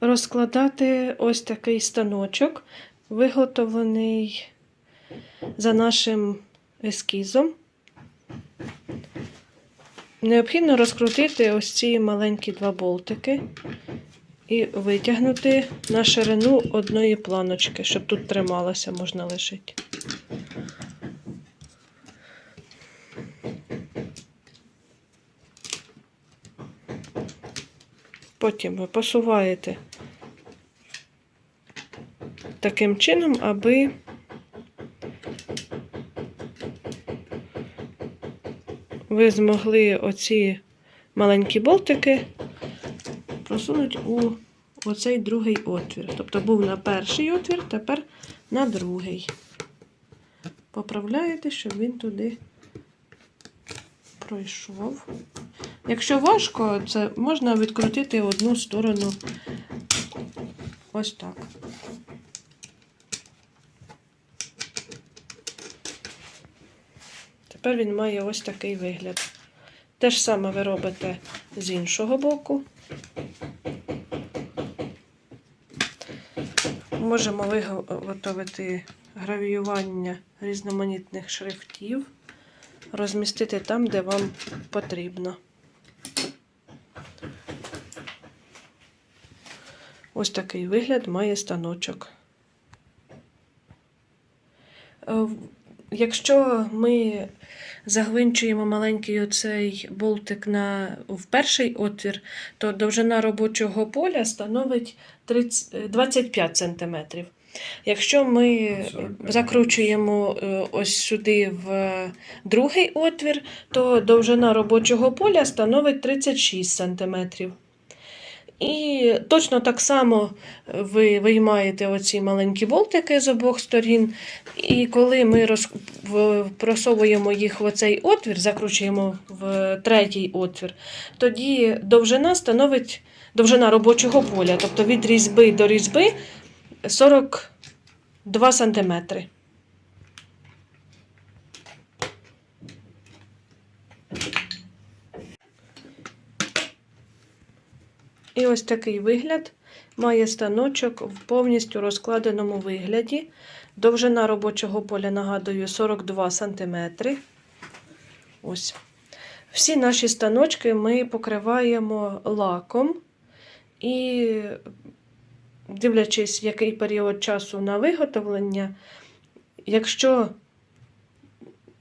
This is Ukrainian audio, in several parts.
розкладати ось такий станочок, виготовлений за нашим ескізом. Необхідно розкрутити ось ці маленькі два болтики і витягнути на ширину одної планочки, щоб тут трималося, можна лишити. Потім ви посуваєте таким чином, аби ви змогли оці маленькі болтики просунути у оцей другий отвір. Тобто був на перший отвір, тепер на другий. Поправляєте, щоб він туди пройшов. Якщо важко, це можна відкрутити одну сторону ось так. Тепер він має ось такий вигляд. Те ж саме ви робите з іншого боку. Можемо виготовити гравіювання різноманітних шрифтів, розмістити там, де вам потрібно. Ось такий вигляд має станочок. Е, Якщо ми загвинчуємо маленький оцей болтик на, в перший отвір, то довжина робочого поля становить 30, 25 см. Якщо ми закручуємо е, ось сюди в другий отвір, то довжина робочого поля становить 36 см. І точно так само ви виймаєте оці маленькі болтики з обох сторін. І коли ми роз... просовуємо їх в оцей отвір, закручуємо в третій отвір, тоді довжина становить довжина робочого поля, тобто від різьби до різьби 42 см. І ось такий вигляд має станочок в повністю розкладеному вигляді. Довжина робочого поля, нагадую, 42 см. Ось. Всі наші станочки ми покриваємо лаком. І, дивлячись, який період часу на виготовлення, якщо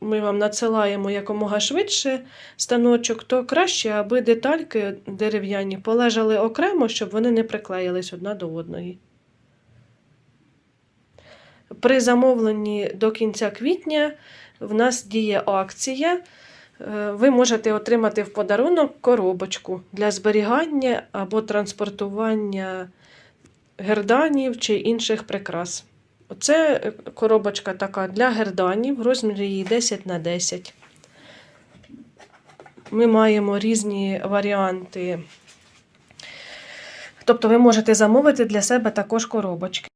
ми вам надсилаємо якомога швидше станочок, то краще, аби детальки дерев'яні полежали окремо, щоб вони не приклеїлись одна до одної. При замовленні до кінця квітня в нас діє акція. Е, Ви можете отримати в подарунок коробочку для зберігання або транспортування герданів чи інших прикрас. Оце е, коробочка така для герданів, розмір її 10 на 10. Ми маємо різні варіанти. Тобто ви можете замовити для себе також коробочки.